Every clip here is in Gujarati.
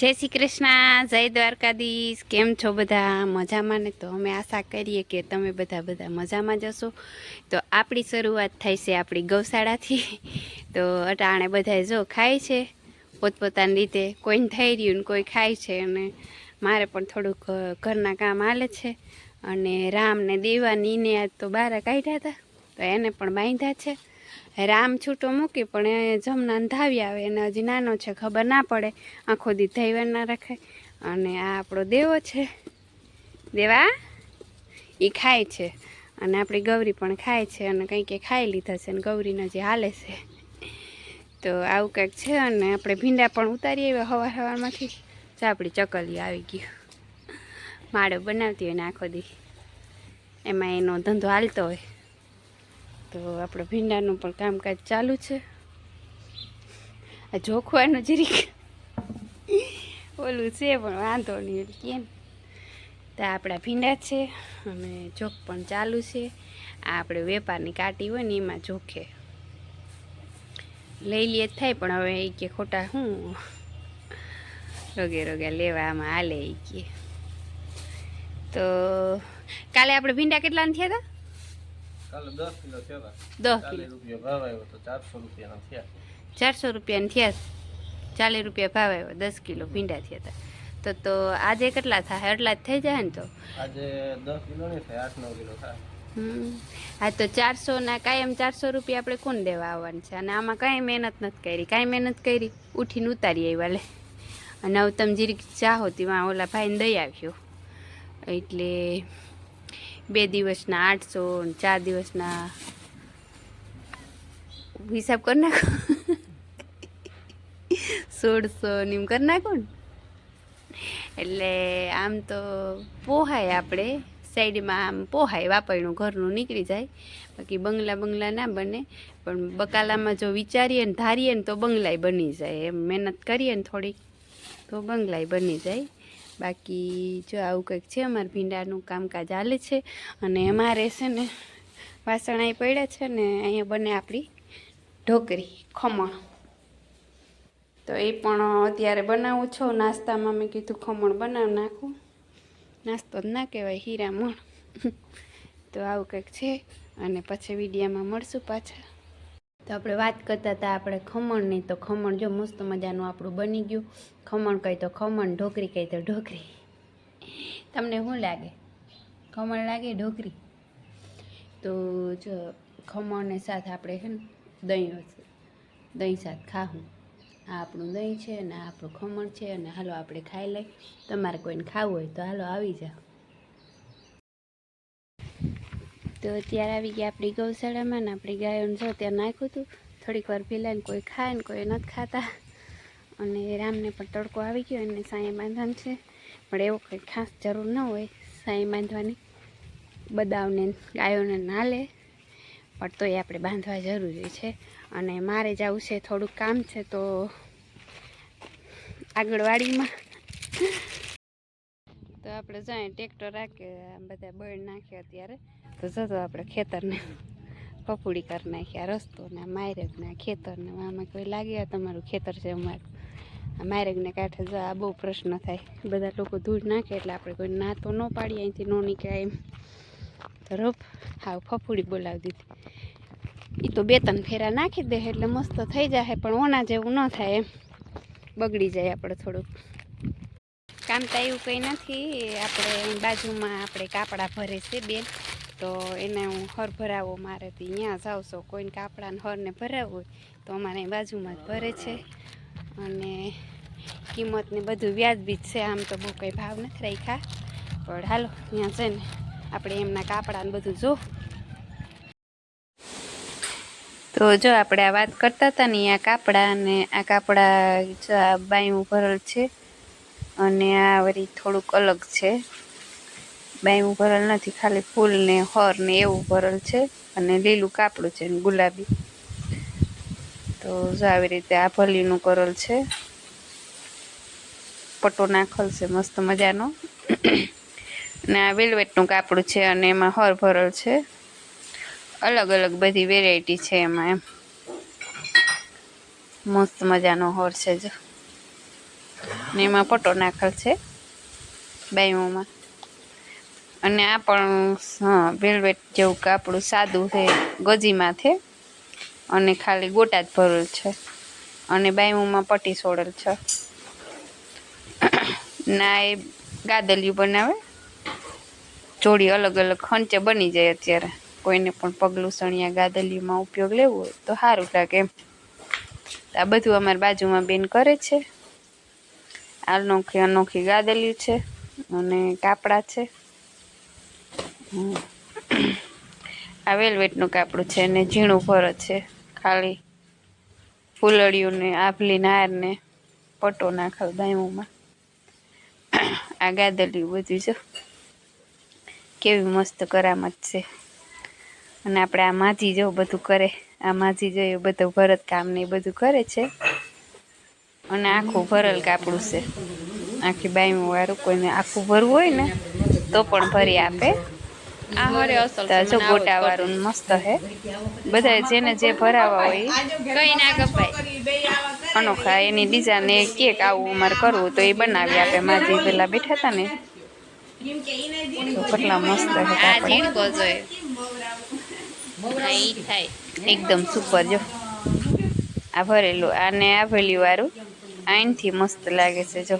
જય શ્રી કૃષ્ણ, જય દ્વારકાધીશ, કેમ છો બધા? મજામાં ને? તો અમે આશા કરીએ કે તમે બધા બધા મજામાં જશો તો આપણી શરૂઆત થાય છે આપણી ગૌશાળાથી. તો અટાણે બધાએ જો ખાય છે, પોતપોતાની રીતે કોઈને થઈ રહ્યું ને કોઈ ખાય છે અને મારે પણ થોડુંક ઘરના કામ હાલે છે અને રામ ને દેવાની ને આજ તો બહાર કાઢ્યા હતા. તો એને પણ બાંધ્યા છે. રામ છૂટો મૂકી, પણ એ જમના ધાવી આવે. એને હજી નાનો છે, ખબર ના પડે. આખો દી ધૈવા ના રખાય. અને આ આપણો દેવો છે. દેવા એ ખાય છે. અને આપણી ગૌરી પણ ખાય છે અને કંઈક એ ખાઈ લીધા છે અને ગૌરીને જે હાલે છે. તો આવું કંઈક છે અને આપણે ભીંડા પણ ઉતારી આવ્યા હવાર હવારમાંથી. તો આપણી ચકલી આવી ગયું માળો બનાવતી હોય ને આખો દી. એમાં એનો ધંધો હાલતો હોય. તો આપણે ભીંડાનું પણ કામકાજ ચાલુ છે. આ જોખવાનું જરીક ઓલું છે, પણ વાંધો નહીં કેમ તો આપણા ભીંડા છે, અને જોખ પણ ચાલુ છે. આ આપણે વેપારની કાટી હોય ને એમાં જોખે. લઈ લઈએ થાય, પણ હવે એ કે ખોટા શું રોગે રોગે લેવા આમાં હાલે એ કે. તો કાલે આપણે ભીંડા કેટલાના થયા હતા? રૂપિયા ચારસો રૂપિયાના થયા. ચારસો ચાલીસ રૂપિયા ભાવ આવ્યો. દસ કિલો ભીંડા થયા હતા. તો તો આજે કેટલા થાય? એટલા જ થઈ જાય ને તો? આજે દસ કિલો નહીં થાય આઠ નવ કિલો થાય. હમ. હા તો ચારસોના કાયમ ચારસો રૂપિયા આપણે કોણ દેવા આવવાનું છે? અને આમાં કાંઈ મહેનત નથી કરી. કાંઈ મહેનત કરી. ઉઠીને ઉતારી આવ્યા લે. અને હવે તમે જીરીક ચાહો તેમાં ઓલા ભાઈને દઈ આવ્યો. એટલે બે દિવસના આઠસો ચાર દિવસના હિસાબ કરી નાખો. સોળસો ને એમ કરી નાખો ને. એટલે આમ તો પોહાય આપણે. સાઈડમાં આમ પોહાય વાપરનું ઘરનું નીકળી જાય. બાકી બંગલા બંગલા ના બને. પણ બકાલામાં જો વિચારીએ ને ધારીએ ને તો બંગલાય બની જાય. એમ મહેનત કરીએ ને થોડીક તો બંગલાય બની જાય. બાકી જો આવું કંઈક છે, અમારે ભીંડાનું કામકાજ હાલે છે અને અમારે છે ને વાસણ અહીં પડ્યા છે ને અહીંયા બને આપણી ઢોકરી, ખમણ. તો એ પણ અત્યારે બનાવું છું. નાસ્તામાં મેં કીધું ખમણ બનાવ નાખું. નાસ્તો જ ના કહેવાય હીરામણ તો આવું કંઈક છે અને પછી વિડીયામાં મળશું પાછા. તો આપણે વાત કરતા હતા આપણે ખમણની, તો ખમણ જો મસ્ત મજાનું આપણું બની ગયું. ખમણ કહી તો ખમણ, ઢોકરી કહી તો ઢોકરી. તમને શું લાગે? ખમણ લાગે ઢોકરી? તો જો ખમણને સાથે આપણે છે ને દહીં દહીં સાથે ખાવું આ આપણું દહીં છે અને આ આપણું ખમણ છે અને હાલો આપણે ખાઈ લઈ તમારે કોઈને ખાવું હોય તો હાલો આવી જાઓ. તો અત્યારે આવી ગયા આપણી ગૌશાળામાં ને આપણી ગાયોને જો ત્યાં નાખ્યું હતું, થોડીક વાર પીલાને કોઈ ખાય ને કોઈ નથી ખાતા. અને રામને પણ તડકો આવી ગયો, એને સાંઈ બાંધવાનું છે. પણ એવો કંઈ ખાસ જરૂર ન હોય સાંઈ બાંધવાની બદાવને ગાયોને ના લે પણ તોય આપણે બાંધવા જરૂરી છે. અને મારે જવું છે, થોડુંક કામ છે, તો આગળ વાડીમાં તો આપણે જાય ટ્રેક્ટર રાખે બધા બળ નાખ્યા અત્યારે, તો જતો આપણે ખેતરને પપુડી કરી નાખ્યા રસ્તો ને માયરગને ખેતરને, આમાં કોઈ લાગે તમારું ખેતર છે અમારું. માયરગને કાંઠે જો, આ બહુ પ્રશ્ન થાય. બધા લોકો ધૂળ નાખે એટલે આપણે કોઈ ના તો ન પાડીએ, અહીંથી ન નીકળાય એમ. તો રોપ, હાવ ફફુડી બોલાવી દીધી. એ તો બે ત્રણ ફેરા નાખી દે એટલે મસ્ત થઈ જાય પણ ઓના જેવું ન થાય એમ. બગડી જાય આપણે થોડુંક. કામ તો એવું કંઈ નથી. આપણે બાજુમાં આપણે કાપડા ભરે છે બેન. તો એને હું હર ભરાવો મારે તો ત્યાં જાઉં છું કોઈને કાપડાને હરને ભરાવવું હોય તો અમારે બાજુમાં જ ભરે છે. અને કિંમતને બધું વ્યાજબી જ છે. આમ તો બહુ કંઈ ભાવ નથી રાખ્યા. પણ હાલો ત્યાં ને આપણે એમના કાપડાને બધું જો. તો જો આપણે આ વાત કરતા હતા ને આ કાપડા અને આ કાપડા બાયું ભરેલ છે. અને આ વળી થોડુંક અલગ છે. બાયું ભરેલ નથી, ખાલી ફૂલ ને હર ને એવું ભરેલ છે અને લીલું કાપડું છે ગુલાબી. તો આવી રીતે આ ભલીનું કરેલ છે. પટ્ટો નાખેલ છે, મસ્ત મજાનો. અને આ વેલવેટનું કાપડું છે અને એમાં હર ભરેલ છે. અલગ અલગ બધી વેરાયટી છે એમાં એમ. મસ્ત મજાનો હોર છે જો. ને એમાં પટો નાખેલ છે, બાઈઓમાં. અને આ પણ હા, વેલ્વેટ જેવું કાપડું સાદું છે, ગજીમાં છે, અને ખાલી ગોટા જ ભરેલ છે. અને બાઈઓમાં પટ્ટી સોડેલ છે. ના એ ગાદલિયું બનાવે. જોડી અલગ અલગ ખંચે બની જાય અત્યારે. કોઈને પણ પગલું સણિયા ગાદલિયુંમાં ઉપયોગ લેવો તો સારું લાગે એમ. આ બધું અમારી બાજુમાં બેન કરે છે. અનોખી અનોખી ગાદલિયું છે અને કાપડા છે. આ વેલવેટનું કાપડું છે ને ઝીણું ભરત છે. ખાલી ફૂલડિયું ને આભલી નાર ને પટ્ટો નાખેલ દાયમોમાં. આ ગાદલી બધું જો કેવી મસ્ત કરામત છે. અને આપણે આ માજી જો બધું કરે, આ માજી જો એ બધું ભરત કામ ને એ બધું કરે છે. અને આખું ભરેલ કાપડું છે. આખી બાયમું વાળું કોઈને આખું ભરવું હોય ને તો પણ ભરી આપે. જો ગોટા વાળું મસ્ત હે. બધા જેને જે ભરાવા હોય કઈ ના કપાય અનોખા એની બીજાને કેક આવું અમારે કરવું તો એ બનાવી આપે. માજી પેલા બેઠા હતા ને કેટલા મસ્ત હે એકદમ સુપર જો. આ ભરેલું આને આ ભેલી વાળું. આઈનથી મસ્ત લાગે છે જો.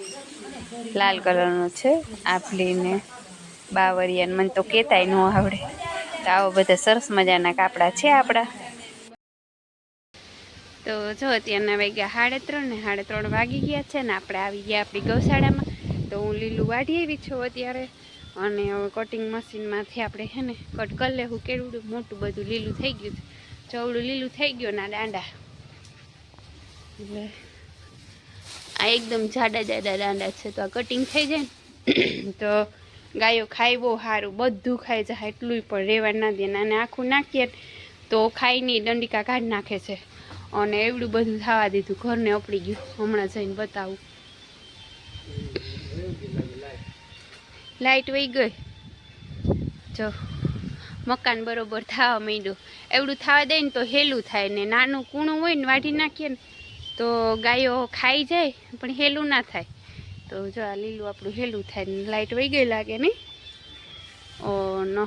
લાલ કલરનો છે આપલીને બાવરિયાને મને તો કહેતાય ન આવડે. તો આવા બધા સરસ મજાના કાપડા છે આપણા તો જો અત્યારના વાગ્યા સાડા ત્રણ ને સાડા ત્રણ વાગી ગયા છે ને આપણે આવી ગયા આપણી ગૌશાળામાં. તો હું લીલું વાઢી આવી છું અત્યારે. અને હવે કટિંગ મશીનમાંથી આપણે હે ને કટ કરી લેવું, કેવડું મોટું બધું લીલું થઈ ગયું છે. ચવડું લીલું થઈ ગયું ના દાંડા. એટલે આ એકદમ જાડા જાડા દાંડા છે, તો આ કટિંગ થઈ જાય ને, તો ગાયો ખાય બહુ સારું, બધું ખાઈ જાય એટલું પણ રહેવા ના દે અને આખું નાખીએ તો ખાઈને દંડિકા કાઢી નાખે છે. અને એવડું બધું થવા દીધું, ઘરને અપડી ગયું, હમણાં જઈને બતાવું. લાઈટ વહી ગઈ. જો, મકાન બરોબર થવા માંડ્યું. એવડું થવા દે ને તો હેલું થાય ને, નાનું કૂણું હોય ને, વાઢી નાખીએ ને તો ગાયો ખાઈ જાય, પણ હેલું ના થાય. તો જો આ લીલું આપણું હેલું થાય, ને લાઈટ વહી ગઈ લાગે નહીં? ઓ નો.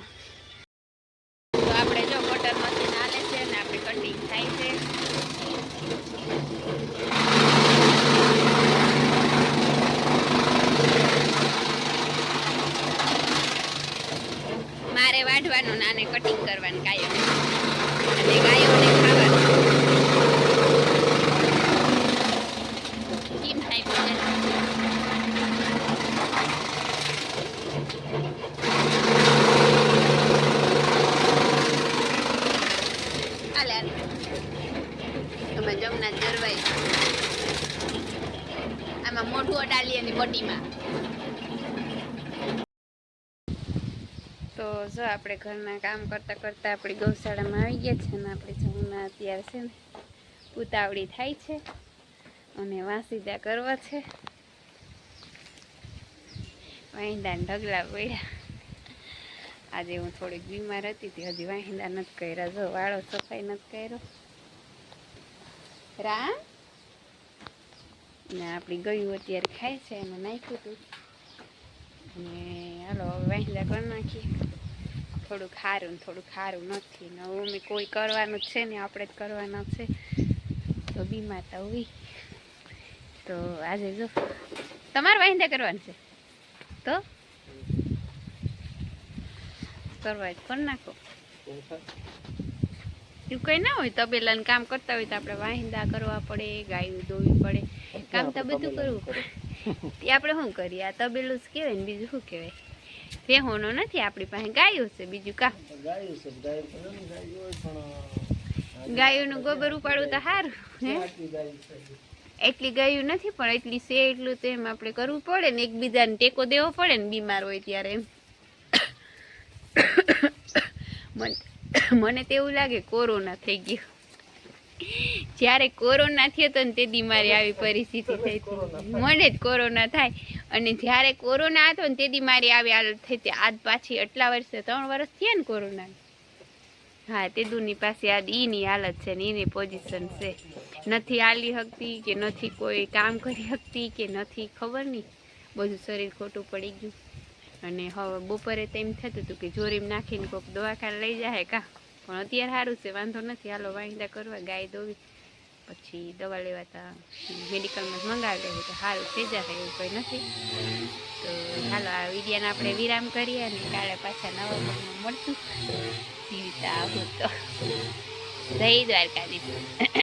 તો આપણે જો બટર મશીન હાલે છે, ને આપણે કટિંગ થાય છે. મારે વાઢવાનું ને આને કટિંગ કરવાનું ગાયો અને ગાયોને ખાવાનું કેમ થાય પૂજા હાલે તમે જમના જરવાઈ. આમાં મોઢું અડાલી એની બટીમાં તો જો આપણે ઘરના કામ કરતાં કરતાં આપણી ગૌશાળામાં આવી ગયા છે ને આપણે જમના અત્યારે છે ને ઉતાવળી થાય છે અને વાસીદા કરવા છે. વાંદા ઢગલા પડ્યા. આજે હું થોડીક બીમાર હતી તે હજી વાહિંદા નથી કર્યા. જો વાળો સફાઈ નથી કર્યો. રામ ને આપણી ગયું અત્યારે ખાય છે, એમાં નાખ્યું હતું ને હાલો, હવે વાહિંદા કરી નાખીએ. થોડુંક સારું ને થોડુંક સારું નથી. ને હવે અમે કોઈ કરવાનું જ છે ને, આપણે જ કરવાના છે. તો બીમાર તો હોય તો આજે જો, તમારે વાહિંદા કરવાનું છે? તો? કરવા કરી નાખો. એવું કંઈ ના હોય તબેલાનું કામ કરતા હોય તો આપણે વાહિંદા કરવા પડે ગાયું દોવી પડે. કામ તો બધું કરવું પડે. એ આપણે શું કરીએ? આ તબેલું જ કહેવાય ને બીજું શું કહેવાય? વેહોનો નથી આપણી પાસે ગાયું છે બીજું પણ ગાયોનું ગોબર ઉપાડવું તો સારું એટલી ગાયું નથી પણ એટલી છે એટલું તો એમ આપણે કરવું પડે ને એકબીજાને ટેકો દેવો પડે ને બીમાર હોય ત્યારે એમ. મને તેવું તો એવું લાગે કોરોના થઈ ગયો. જ્યારે કોરોના થયો તો ને તે દી મારી આવી પરિસ્થિતિ થઈ હતી મને જ કોરોના થાય. અને જ્યારે કોરોના હતો ને તે દી મારી આવી હાલત થઈ હતી. આજ પાછી આટલા વર્ષે ત્રણ વર્ષ થયા ને કોરોના. હા તે તેદુની પાસે આ એની હાલત છે ને એની પોઝિશન છે. નથી હાલી શકતી કે નથી કોઈ કામ કરી શકતી કે નથી ખબર નહીં. બધું શરીર ખોટું પડી ગયું. અને હવે બપોરે તો એમ થતું હતું કે જોરીમ નાખીને કોઈક દવાખાને લઈ જાય કા? પણ અત્યારે સારું છે, વાંધો નથી. હાલો વાંદા કરવા, ગાય દોવી પછી દવા લેવા તા મેડિકલમાં જ મંગાવી લેવું તો સારું થઈ જાય એવું કંઈ નથી. તો હાલો, આ વિડીયાને આપણે વિરામ કરીએ અને કાલે પાછા નવા મળશું. જીવતા આવું તો. જય દ્વારકાધીશ.